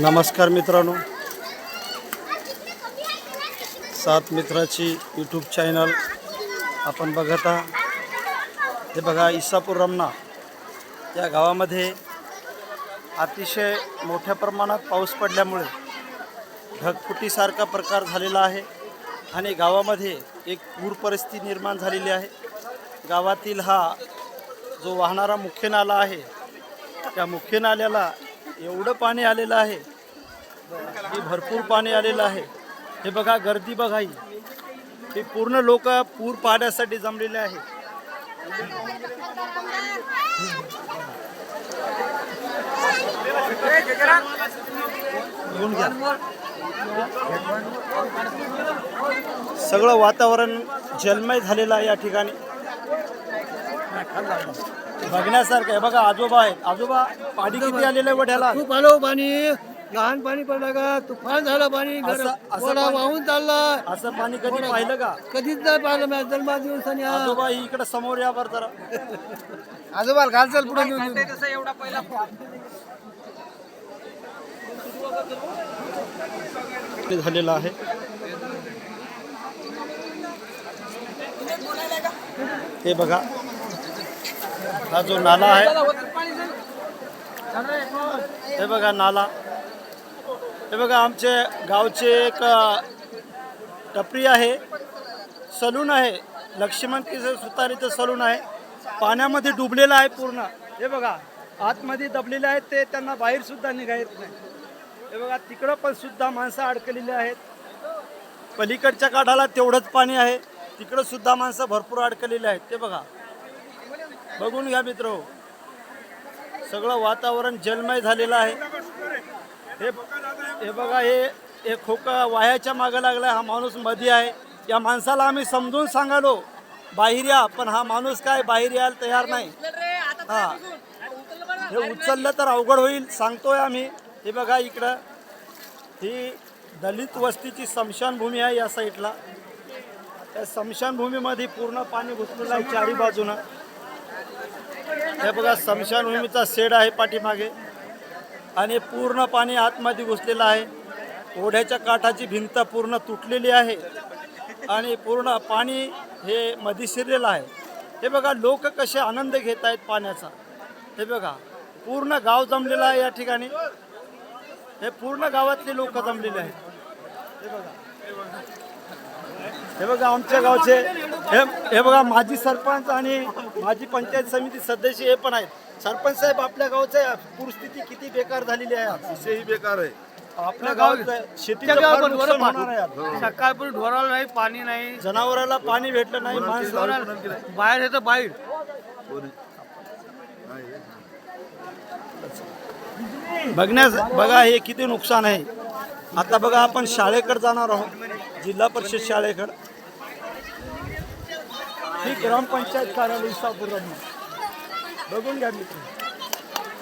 नमस्कार मित्रांनो. सात मित्राची यूट्यूब चॅनल आपण बघत आहात. हे बघा इसापूर रमना या गावामध्ये अतिशय मोठ्या प्रमाणात पाऊस पडल्यामुळे ढगफुटीसारखा प्रकार झालेला आहे आणि गावामध्ये एक पूर परिस्थिती निर्माण झालेली आहे. गावातील हा जो वाहणारा मुख्य नाला आहे त्या मुख्य नाल्याला एवढं पाणी आलेलं आहे. की भरपूर पाणी आलेलं आहे. हे बघा गर्दी बघा ही. हे पूर्ण लोक पूर पाहण्यासाठी जमलेले आहे. घेऊन सगळं वातावरण जलमय झालेलं आहे या ठिकाणी. बघण्यासारखं आहे. बघा आजोबा आहेत. आजोबा पाणी किती आलेलं आहे वड्याला? खूप आलो पाणी. लहान पाणी पडलं का तुफान झालं पाणी. घर असं- असं ओढा पाणी- वाहून चाललाय असं पाणी कधी पाहिलं का? कधीच नाही पाहिलं मी. जन्मा दिवसांनी. आजोबा इकडे समोर या बरं जरा. आजोबा घाल चल पुढे घेऊन. झालेला आहे. हे बघा. हा जो नाला आहे. हे बघा नाला. हे बघा आमचे गावचे एक टपरी आहे. सलून आहे. लक्ष्मण किशोर सुतारीचं सलून आहे. पाण्यामध्ये डुबलेलं आहे पूर्ण. हे बघा आतमध्ये दबलेले आहेत ते त्यांना बाहेर सुद्धा निघायत नाही. हे बघा तिकडं पण सुद्धा माणसं अडकलेली आहेत. पलीकडच्या काठाला तेवढंच पाणी आहे. तिकडं सुद्धा माणसं भरपूर अडकलेली आहेत. ते बघा. बघून घ्या मित्र. सगळं वातावरण जलमय झालेलं आहे. हे हे बघा हे हे खोका वायाच्या मागं लागला हा माणूसमध्ये आहे. या माणसाला आम्ही समजून सांगालो बाहेर या पण हा माणूस काय बाहेर यायला तयार नाही. हा. हे उचललं तर अवघड होईल सांगतोय आम्ही. हे बघा इकडं. ही दलित वस्तीची स्मशानभूमी आहे या साईडला त्या स्मशानभूमीमध्ये पूर्ण पाणी घुसलेलं आहे चारी बाजूनं. हे बघा स्मशानभूमीचा शेड आहे पाठीमागे. आणि पूर्ण पाणी आतमध्ये घुसलेलं आहे. ओढ्याच्या काठाची भिंत पूर्ण तुटलेली आहे. आणि पूर्ण पाणी हे मध्ये शिरलेलं आहे. हे बघा लोक कसे आनंद घेत आहेत पाण्याचा. हे बघा पूर्ण गाव जमलेलं आहे या ठिकाणी. हे पूर्ण गावातले लोक जमलेले आहेत. हे बघा. हे बघा आमच्या गावचे हे हे बघा माजी सरपंच आणि माजी पंचायत समिती सदस्य हे पण आहेत. सरपंच साहेब आपल्या गावचं पूरस्थिती किती बेकार झालेली आहे बेकार आहे. आपल्या गावात शेतीचं फार नुकसान होणार आहे आज. सकाळपूर ढोराला नाही पाणी नाही. जनावराला पाणी भेटलं नाही माणसं बाहेर येतं बाहेर. बघण्यास बघा हे किती नुकसान आहे. आता बघा आपण शाळेकडे जाणार आहोत. जिल्हा परिषद शाळेकडे. ही ग्रामपंचायत कार्यालय इसापूर रमण. बघून घ्या मित्र.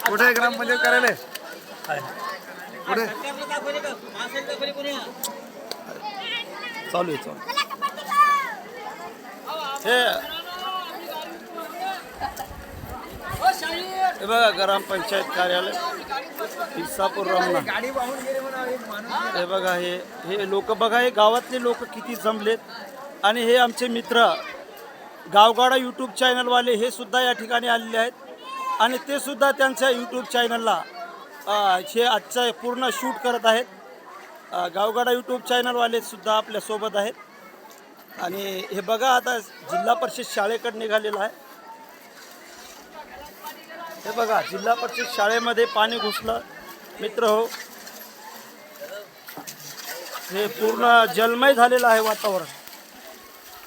कुठे आहे ग्रामपंचायत कार्यालय? कुठे? चालू आहे चालू. हे. हे बघा ग्रामपंचायत कार्यालय. इसापूर रमना हे बघा हे हे लोक बघा हे गावातले लोक किती जमलेत. आणि हे आमचे मित्र गावगाडा यूट्यूब चॅनलवाले हे सुद्धा या ठिकाणी आलेले आहेत. आणि ते सुद्धा त्यांच्या यूट्यूब चॅनलला हे आजचं पूर्ण शूट करत आहेत. गावगाडा यूट्यूब चॅनलवाले सुद्धा आपल्यासोबत आहेत. आणि हे बघा आता जिल्हा परिषद शाळेकडे निघालेलं आहे. हे बघा जिल्हा परिषद शाळेमध्ये पाणी घुसलं. मित्र हो. हे पूर्ण जलमय झालेलं आहे वातावरण.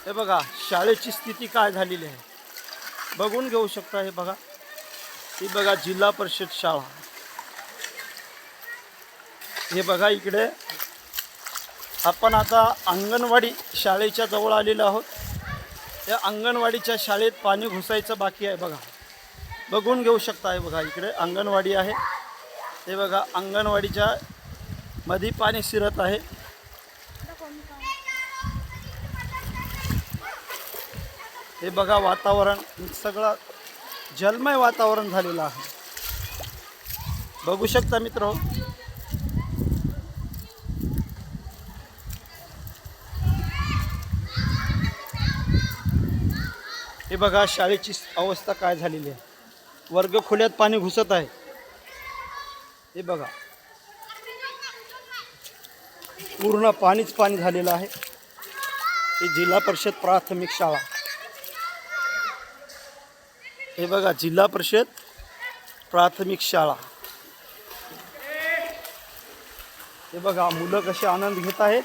हे बघा शाळेची स्थिती काय झालेली आहे? बघून घेऊ शकता हे बघा. ही बघा जिल्हा परिषद शाळा. हे बघा इकडे. आपण आता अंगणवाडी शाळेच्या जवळ आलेलो आहोत. या अंगणवाडीच्या शाळेत पाणी घुसायचं बाकी आहे बघा. बघून घेऊ शकता हे बघा इकडे. अंगणवाडी आहे. हे बघा अंगणवाडीच्या मध्ये पाणी शिरत आहे. हे बघा वातावरण सगळं जलमय वातावरण झालेलं आहे. बघू शकता मित्र हो. हे. बघा शाळेची अवस्था काय झालेली आहे. वर्ग खोल्यात पाणी घुसत आहे. हे बघा. पूर्ण पाणीच पाणी झालेलं आहे. ही जिल्हा परिषद प्राथमिक शाळा. हे बघा जिल्हा परिषद प्राथमिक शाळा. हे बघा मुलं कसे आनंद घेत आहेत.